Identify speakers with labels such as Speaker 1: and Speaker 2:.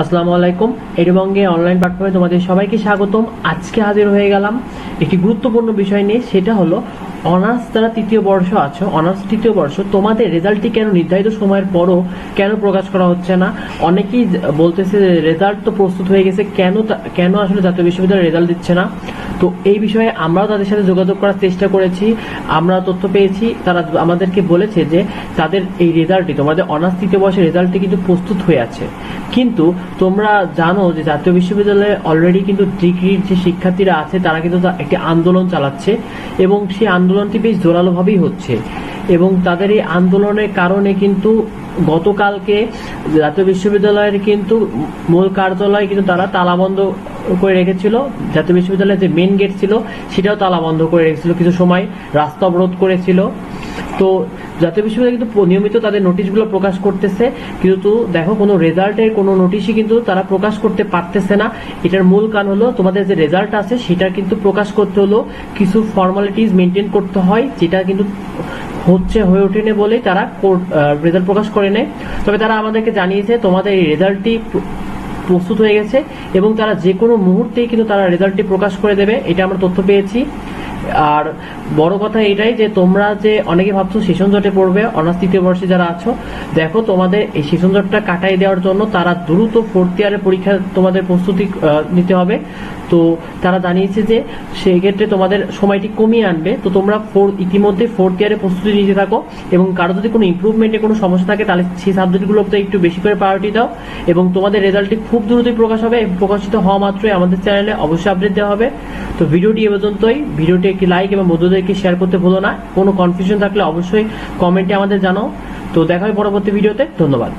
Speaker 1: আসসালামু আলাইকুম। এরবঙ্গে অনলাইন প্ল্যাটফর্মে তোমাদের সবাইকে স্বাগতম। আজকে হাজির হয়ে গেলাম একটি গুরুত্বপূর্ণ বিষয় নিয়ে, সেটা হলো অনার্স যারা তৃতীয় বর্ষ আছো। অনার্স তৃতীয় বর্ষ, তোমাদের রেজাল্টটি কেন নির্ধারিত সময়ের পরও কেন প্রকাশ করা হচ্ছে না? অনেকেই বলতেছে রেজাল্ট তো প্রস্তুত হয়ে গেছে, কেন কেন আসলে জাতীয় বিশ্ববিদ্যালয় রেজাল্ট দিচ্ছে না? তো এই বিষয়ে আমরাও তাদের সাথে যোগাযোগ করার চেষ্টা করেছি আমরা তথ্য পেয়েছি, তারা আমাদেরকে বলেছে যে তাদের এই রেজাল্টটি, তোমাদের অনার্স তৃতীয় বর্ষের রেজাল্টটি কিন্তু প্রস্তুত হয়ে আছে। কিন্তু তোমরা জানো যে জাতীয় বিশ্ববিদ্যালয়ে অলরেডি কিন্তু ডিগ্রির যে শিক্ষার্থীরা আছে, তারা কিন্তু একটি আন্দোলন চালাচ্ছে এবং সেই আন্দোলনটি বেশ জোরালোভাবেই হচ্ছে। এবং তাদের এই আন্দোলনের কারণে কিন্তু গতকালকে জাতীয় বিশ্ববিদ্যালয়ের কিন্তু মূল কার্যালয় কিন্তু তারা তালাবন্ধ করে রেখেছিল। জাতীয় বিশ্ববিদ্যালয়ের যে মেন গেট ছিল, সেটাও তালা বন্ধ করে রেখেছিল কিছু সময়। রাস্তা অবরোধ করেছিল। তো জাতীয় বিশ্ববিদ্যালয় কিন্তু নিয়মিত তাদের নোটিশগুলো প্রকাশ করতেছে। কিন্তু দেখো, কোনো রেজাল্টের কোনো নোটিশই কিন্তু তারা প্রকাশ করতে পারতেছে না। এটার মূল কারণ হলো, তোমাদের যে রেজাল্ট আছে, সেটা কিন্তু প্রকাশ করতে হলো। কিছু ফর্মালিটিস মেনটেন করতে হয়, যেটা কিন্তু হচ্ছে, হয়ে ওঠেনি বলেই তারা রেজাল্ট প্রকাশ করে নেয়। তবে তারা আমাদেরকে জানিয়েছে, তোমাদের এই রেজাল্টটি প্রস্তুত হয়ে গেছে এবং তারা যে কোনো মুহূর্তেই কিন্তু তারা রেজাল্টটি প্রকাশ করে দেবে, এটা আমরা তথ্য পেয়েছি। আর বড় কথা এটাই যে তোমরা যে অনেকে ভাবছ সেশন জটে পড়বে, অনার্স তৃতীয় বর্ষে যারা আছো, দেখো তোমাদের এই সেশন জটটা কাটাই দেওয়ার জন্য তারা দ্রুত ফোর্থ ইয়ারের পরীক্ষা তোমাদের প্রস্তুতি নিতে হবে। তো তারা জানিয়েছে যে সেক্ষেত্রে তোমাদের সময়টি কমিয়ে আনবে। তো তোমরা ফোর ইতিমধ্যে ফোর্থ ইয়ারে প্রস্তুতি নিতে থাকো এবং কারও যদি কোনো ইমপ্রুভমেন্টে কোনো সমস্যা থাকে তাহলে সেই সাবজেক্টগুলোতে একটু বেশি করে প্রায়োরিটি দাও এবং তোমাদের রেজাল্টটি খুব দ্রুতই প্রকাশ হবে প্রকাশিত হওয়া মাত্রই আমাদের চ্যানেলে অবশ্যই আপডেট দেওয়া হবে। তো ভিডিওটি এ পর্যন্তই। ভিডিওটি একটি লাইক এবং বন্ধুদেরকে শেয়ার করতে ভুলো না। কোনো কনফিউশন থাকলে অবশ্যই কমেন্টে আমাদের জানাও। তো দেখা হবে পরবর্তী ভিডিওতে ধন্যবাদ।